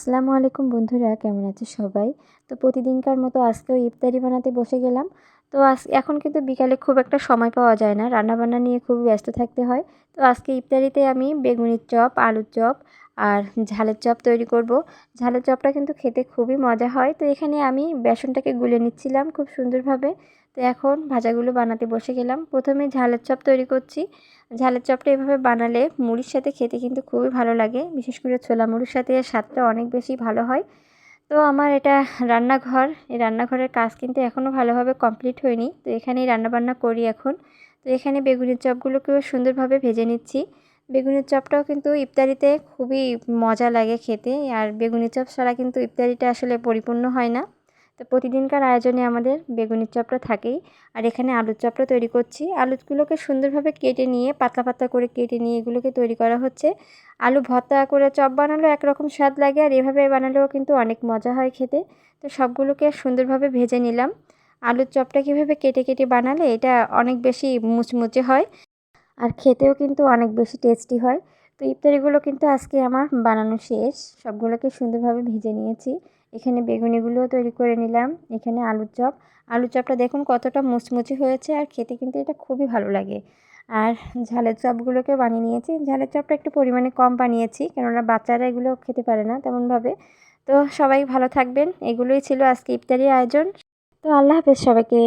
আসসালামু আলাইকুম বন্ধুরা কেমন আছে সবাই? তো প্রতিদিনকার মতো আজকেও ইফতারি বানাতে বসে গেলাম। তো আজ এখন কিন্তু বিকালে খুব একটা সময় পাওয়া যায় না। রান্নাবান্না নিয়ে খুবই ব্যস্ত থাকতে হয়। তো আজকে ইফতারিতে আমি বেগুনির চপ, আলুর চপ আর ঝালের চপ তৈরি করব। ঝালের চপটা কিন্তু খেতে খুবই মজা হয়। তো এখানে আমি বেসনটাকে গুলে নিচ্ছিলাম খুব সুন্দরভাবে। তো এখন ভাজাগুলো বানাতে বসে গেলাম। প্রথমে ঝালের চপ তৈরি করছি। ঝালের চপটা এভাবে বানালে মুড়ির সাথে খেতে কিন্তু খুবই ভালো লাগে। বিশেষ করে ছোলা মুড়ির সাথে স্বাদটা অনেক বেশি ভালো হয়। তো আমার এটা রান্নাঘর, এই রান্নাঘরের কাজ কিন্তু এখনও ভালোভাবে কমপ্লিট হয়নি। তো এখানেই রান্নাবান্না করি এখন। তো এখানে বেগুনের চপগুলোকেও সুন্দরভাবে ভেজে নিচ্ছি। বেগুনের চপটাও কিন্তু ইফতারিতে খুবই মজা লাগে খেতে। আর বেগুনের চপ ছাড়া কিন্তু ইফতারিটা আসলে পরিপূর্ণ হয় না। তো প্রতিদিনকার আয়োজনে আমাদের বেগুনের চপটা থাকেই। আর এখানে আলুর চপটা তৈরি করছি। আলুগুলোকে সুন্দরভাবে কেটে নিয়ে, পাতলা পাতলা করে কেটে নিয়ে এগুলোকে তৈরি করা হচ্ছে। আলু ভর্তা করে চপ বানালেও একরকম স্বাদ লাগে আর এভাবে বানালেও কিন্তু অনেক মজা হয় খেতে। তো সবগুলোকে সুন্দরভাবে ভেজে নিলাম। আলুর চপটা কীভাবে কেটে কেটে বানালে এটা অনেক বেশি মুচমুচে হয়। আর খেতেও কিন্তু অনেক বেশি টেস্টি হয়। তো ইফতারিগুলো কিন্তু আজকে আমার বানানো শেষ। সবগুলোকে সুন্দরভাবে ভেজে নিয়েছি। এখানে বেগুনিগুলোও তৈরি করে নিলাম। এখানে আলুর চপ। আলুর চপটা দেখুন কতটা মুচমুচি হয়েছে আর খেতে কিন্তু এটা খুবই ভালো লাগে। আর ঝালের চপগুলোকে বানিয়ে নিয়েছি। ঝালের চপটা একটু পরিমাণে কম বানিয়েছি কেননা বাচ্চারা এগুলো খেতে পারে না তেমনভাবে। তো সবাই ভালো থাকবেন। এগুলোই ছিল আজকে ইফতারি আয়োজন। তো আল্লাহ হাফেজ সবাইকে।